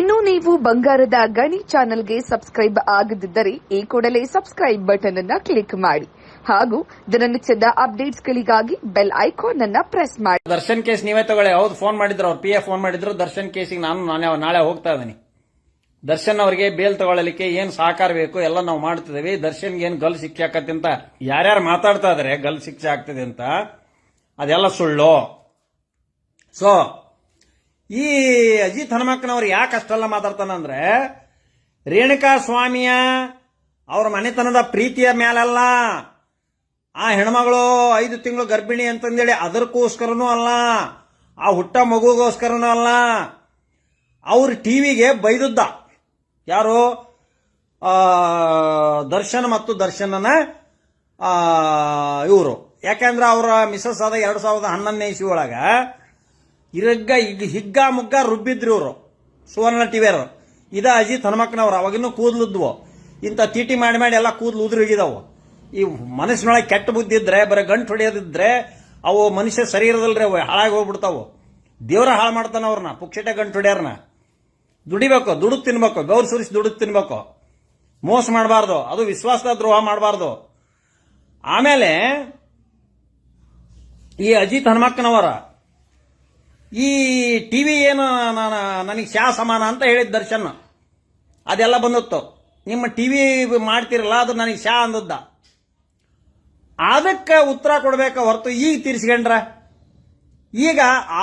ಇನ್ನು ನೀವು ಬಂಗಾರದ ಗಣಿ ಚಾನೆಲ್ಗೆ ಸಬ್ಸ್ಕ್ರೈಬ್ ಆಗದಿದ್ದರೆ ಈ ಕೂಡಲೇ ಸಬ್ಸ್ಕ್ರೈಬ್ ಬಟನ್ ಅನ್ನ ಕ್ಲಿಕ್ ಮಾಡಿ. ಹಾಗೂ ದಿನನಿತ್ಯದ ಅಪ್ಡೇಟ್ಸ್ಗಳಿಗಾಗಿ ಬೆಲ್ ಐಕಾನ್ ಅನ್ನ ಪ್ರೆಸ್ ಮಾಡಿ. ದರ್ಶನ್ ಕೇಸ್ ನೀವೇ ತಗೊಳ್ಳಿ. ಹೌದು, ಫೋನ್ ಮಾಡಿದ್ರು, ಅವ್ರು ಪಿ ಎಫ್ ಫೋನ್ ಮಾಡಿದ್ರು. ದರ್ಶನ್ ಕೇಸಿಗೆ ನಾನು ನಾನೇ ನಾಳೆ ಹೋಗ್ತಾ ಇದ್ದೀನಿ. ದರ್ಶನ್ ಅವರಿಗೆ ಬೇಲ್ ತಗೊಳ್ಳಲಿಕ್ಕೆ ಏನ್ ಸಹಕಾರ ಬೇಕು ಎಲ್ಲ ನಾವು ಮಾಡ್ತಿದ್ದೀವಿ. ದರ್ಶನ್ಗೆ ಏನ್ ಗಲ್ ಶಿಕ್ಷೆ ಆಕತ್ತೆ ಅಂತ ಯಾರ್ಯಾರು ಮಾತಾಡ್ತಾ ಇದಾರೆ, ಗಲ್ ಶಿಕ್ಷೆ ಆಗ್ತದೆ ಅಂತ ಅದೆಲ್ಲ ಸುಳ್ಳು. ಸೊ ಈ ಅಜಿತ್ ಹನುಮಕ್ಕನವ್ರು ಯಾಕೆ ಅಷ್ಟೆಲ್ಲ ಮಾತಾಡ್ತಾನಂದ್ರೆ ರೇಣುಕಾ ಸ್ವಾಮಿಯ ಅವ್ರ ಮನೆತನದ ಪ್ರೀತಿಯ ಮೇಲಲ್ಲ ಆ ಹೆಣ್ಮಗಳು ಐದು ತಿಂಗಳು ಗರ್ಭಿಣಿ ಅಂತಂದೇಳಿ ಅದಕ್ಕೋಸ್ಕರನೂ ಅಲ್ಲ. ಆ ಹುಟ್ಟ ಮಗುಗೋಸ್ಕರನೂ ಅಲ್ಲ. ಅವ್ರ ಟಿವಿಗೆ ಬೈದದ್ದ. ಯಾರು? ದರ್ಶನ್ ಮತ್ತು ದರ್ಶನನ ಇವರು. ಯಾಕೆಂದ್ರೆ ಅವರ ಮಿಸಸ್ ಆದ ಎರಡು ಸಾವಿರದ ಹನ್ನೊಂದನೇ ಇಸಿ ಒಳಗ ಇರಗ್ಗ ಈಗ ಹಿಗ್ಗ ಮುಗ್ಗ ರುಬ್ಬಿದ್ರು ಇವರು. ಸುವರ್ಣ ಟಿವಿಯರು ಇದ ಅಜಿತ್ ಹನುಮಕ್ಕನವ್ರು. ಅವಾಗಿನ್ನೂ ಕೂದಲುದ್ವು ಇಂಥ ತೀಟಿ ಮಾಡಿ ಮಾಡಿ ಎಲ್ಲ ಕೂದ್ಲು ಉದುರಿಗಿದಾವು ಈ ಮನಸ್ಸಿನೊಳಗೆ ಕೆಟ್ಟ ಬುದ್ಧಿ ಇದ್ರೆ, ಬರೀ ಗಂಟು ಹೊಡೆಯೋದಿದ್ರೆ, ಅವು ಮನುಷ್ಯ ಶರೀರದಲ್ರಿ ಅವು ಹಾಳಾಗಿ ಹೋಗ್ಬಿಡ್ತಾವು. ದೇವ್ರ ಹಾಳು ಮಾಡ್ತಾನ ಅವ್ರನ್ನ, ಪುಕ್ಷಟೆ ಗಂಟು ಹೊಡ್ಯಾರನ್ನ ದುಡಿಬೇಕು, ದುಡ್ದು ತಿನ್ಬೇಕು, ಗೌರ್ ಸುರಿಸಿ ದುಡಿದು ತಿನ್ಬೇಕು. ಮೋಸ ಮಾಡಬಾರ್ದು, ಅದು ವಿಶ್ವಾಸದ ದ್ರೋಹ ಮಾಡಬಾರ್ದು. ಆಮೇಲೆ ಈ ಅಜಿತ್ ಹನುಮಕ್ಕನವರ ಈ ಟಿ ವಿ ಏನು ನನಗೆ ಶಾ ಸಮಾನ ಅಂತ ಹೇಳಿದ ದರ್ಶನ್. ಅದೆಲ್ಲ ಬಂದಿತ್ತು ನಿಮ್ಮ ಟಿ ವಿ ಮಾಡ್ತಿರಲ್ಲ, ಅದು ನನಗೆ ಶಾ ಅಂದದ್ದ. ಅದಕ್ಕೆ ಉತ್ತರ ಕೊಡ್ಬೇಕ ಹೊರತು ಈಗ ತೀರಿಸ್ಕೊಂಡ್ರ? ಈಗ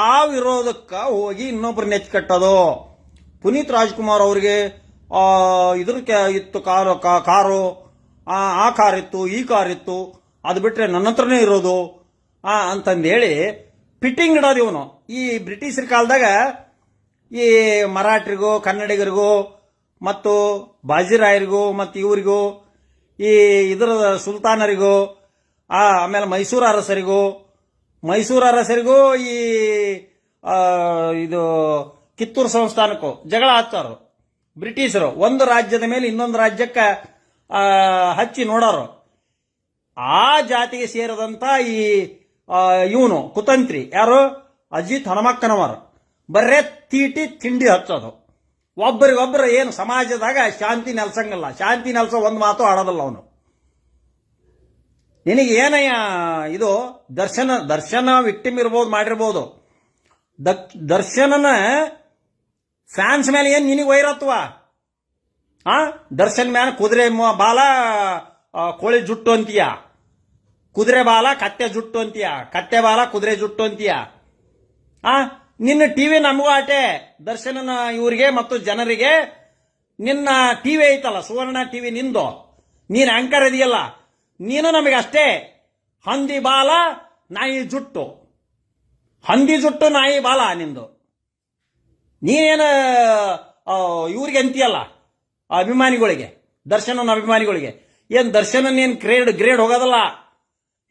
ಆ ವಿರೋಧಕ್ಕೆ ಹೋಗಿ ಇನ್ನೊಬ್ರು ನೆಚ್ಚು ಕಟ್ಟೋದು. ಪುನೀತ್ ರಾಜ್ಕುಮಾರ್ ಅವ್ರಿಗೆ ಇದ್ರ ಇತ್ತು ಕಾರು ಕಾರು, ಆ ಕಾರ್ ಇತ್ತು, ಈ ಕಾರ್ ಇತ್ತು. ಅದು ಬಿಟ್ರೆ ನನ್ನ ಹತ್ರನೇ ಇರೋದು. ಅಂತಂದೇಳಿ ಫಿಟ್ಟಿಂಗ್ ಇಡೋದು ಇವನು. ಈ ಬ್ರಿಟಿಷರ ಕಾಲದಾಗ ಈ ಮರಾಠರಿಗೂ, ಕನ್ನಡಿಗರಿಗೂ ಮತ್ತು ಬಾಜಿರಾಯರಿಗೂ ಮತ್ತು ಇವರಿಗೂ, ಈ ಇದರ ಸುಲ್ತಾನರಿಗೂ ಆಮೇಲೆ ಮೈಸೂರು ಅರಸರಿಗೂ ಮೈಸೂರು ಅರಸರಿಗೂ ಈ ಇದು ಕಿತ್ತೂರು ಸಂಸ್ಥಾನಕ್ಕೂ ಜಗಳ ಹಚ್ಚೋರು ಬ್ರಿಟಿಷರು ಒಂದು ರಾಜ್ಯದ ಮೇಲೆ ಇನ್ನೊಂದು ರಾಜ್ಯಕ್ಕೆ ಹಚ್ಚಿ ನೋಡೋರು. ಆ ಜಾತಿಗೆ ಸೇರಿದಂಥ ಈ ಇವನು, ಕುತಂತ್ರಿ. ಯಾರು? ಅಜಿತ್ ಹನುಮಕ್ಕನವರು. ಬರೇ ತೀಟಿ ತಿಂಡಿ ಹಚ್ಚೋದು. ಒಬ್ಬರಿಗೊಬ್ಬರು ಏನು ಸಮಾಜದಾಗ ಶಾಂತಿ ನೆಲೆಸಂಗಲ್ಲ. ಶಾಂತಿ ನೆಲ್ಸೋ ಒಂದು ಮಾತು ಆಡೋದಲ್ಲ ಅವನು. ನಿನಗೆ ಏನಯ್ಯ ಇದು, ದರ್ಶನ ದರ್ಶನ ವಿಕ್ಟಿಮ್ ಇರ್ಬೋದು ಮಾಡಿರ್ಬೋದು. ದಕ್, ದರ್ಶನನ ಫ್ಯಾನ್ಸ್ ಮೇಲೆ ಏನು ನಿನಗೆ ವೈರತ್ವ? ಆ? ದರ್ಶನ್ ಮೇಲೆ ಕುದುರೆ ಬಾಲ ಕೋಳಿ ಜುಟ್ಟು ಅಂತೀಯ? ಕುದುರೆ ಬಾಲ, ಕತ್ತೆ ಜುಟ್ಟು ಅಂತೀಯ? ಕತ್ತೆ ಬಾಲ, ಕುದುರೆ ಜುಟ್ಟು ಅಂತೀಯ? ಆ? ನಿನ್ನ ಟಿವಿ ನಮಗೂ ಆಟೆ. ದರ್ಶನನ ಇವರಿಗೆ ಮತ್ತು ಜನರಿಗೆ ನಿನ್ನ ಟಿವಿ ಐತಲ್ಲ, ಸುವರ್ಣ ಟಿವಿ ನಿಂದು. ನೀನ್ ಆಂಕರ್ ಇದೆಯಲ್ಲ. ನೀನು ನಮಗೆ ಅಷ್ಟೇ. ಹಂದಿ ಬಾಲ, ನಾಯಿ ಜುಟ್ಟು. ಹಂದಿ ಜುಟ್ಟು, ನಾಯಿ ಬಾಲ ನಿಂದು. ನೀನೇನು ಇವ್ರಿಗೆ ಅಂತೀಯಲ್ಲ, ಅಭಿಮಾನಿಗಳಿಗೆ ದರ್ಶನ ಅಭಿಮಾನಿಗಳಿಗೆ. ಏನ್ ದರ್ಶನ ಏನ್ ಗ್ರೇಡ್ ಗ್ರೇಡ್ ಹೋಗೋದಲ್ಲ?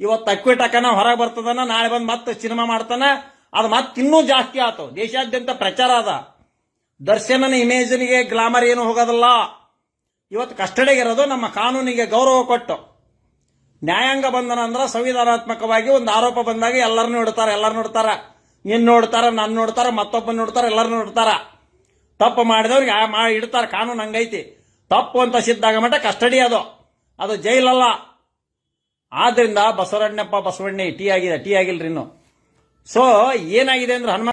ಇವತ್ತು ಅಕ್ವಿಟ್ ಹಾಕನ ಹೊರಗೆ ಬರ್ತದನ, ನಾಳೆ ಬಂದು ಮತ್ತೆ ಸಿನಿಮಾ ಮಾಡ್ತಾನ, ಅದು ಮತ್ತೆ ಇನ್ನೂ ಜಾಸ್ತಿ ಆತು. ದೇಶಾದ್ಯಂತ ಪ್ರಚಾರ ಅದ. ದರ್ಶನನ ಇಮೇಜ್ನಿಗೆ ಗ್ಲಾಮರ್ ಏನು ಹೋಗೋದಲ್ಲ. ಇವತ್ತು ಕಸ್ಟಡಿಗೆ ಇರೋದು ನಮ್ಮ ಕಾನೂನಿಗೆ ಗೌರವ ಕೊಟ್ಟು. ನ್ಯಾಯಾಂಗ ಬಂಧನ ಅಂದ್ರೆ ಸಂವಿಧಾನಾತ್ಮಕವಾಗಿ ಒಂದು ಆರೋಪ ಬಂದಾಗ ಎಲ್ಲರನ್ನೂ ಇಡ್ತಾರೆ ಎಲ್ಲರೂ ನೋಡ್ತಾರ ನಿನ್ ನೋಡ್ತಾರ ನನ್ನ ನೋಡ್ತಾರ ಮತ್ತೊಬ್ಬ ನೋಡ್ತಾರ ಎಲ್ಲರೂ ನೋಡ್ತಾರ ತಪ್ಪು ಮಾಡಿದವ್ರಿಗೆ ಇಡ್ತಾರ, ಕಾನೂನು ಹಂಗೈತಿ. ತಪ್ಪು ಅಂತ ಸಿದ್ದಾಗ ಮಟ್ಟ ಕಸ್ಟಡಿ ಅದು. ಅದು ಜೈಲಲ್ಲ. ಆದ್ರಿಂದ ಬಸವರಣ್ಣಪ್ಪ ಬಸವಣ್ಣ ಟೀ ಆಗಿದೆ ಟೀ ಆಗಿಲ್ರಿ ಇನ್ನು. ಸೊ ಏನಾಗಿದೆ ಅಂದ್ರೆ ಹನುಮ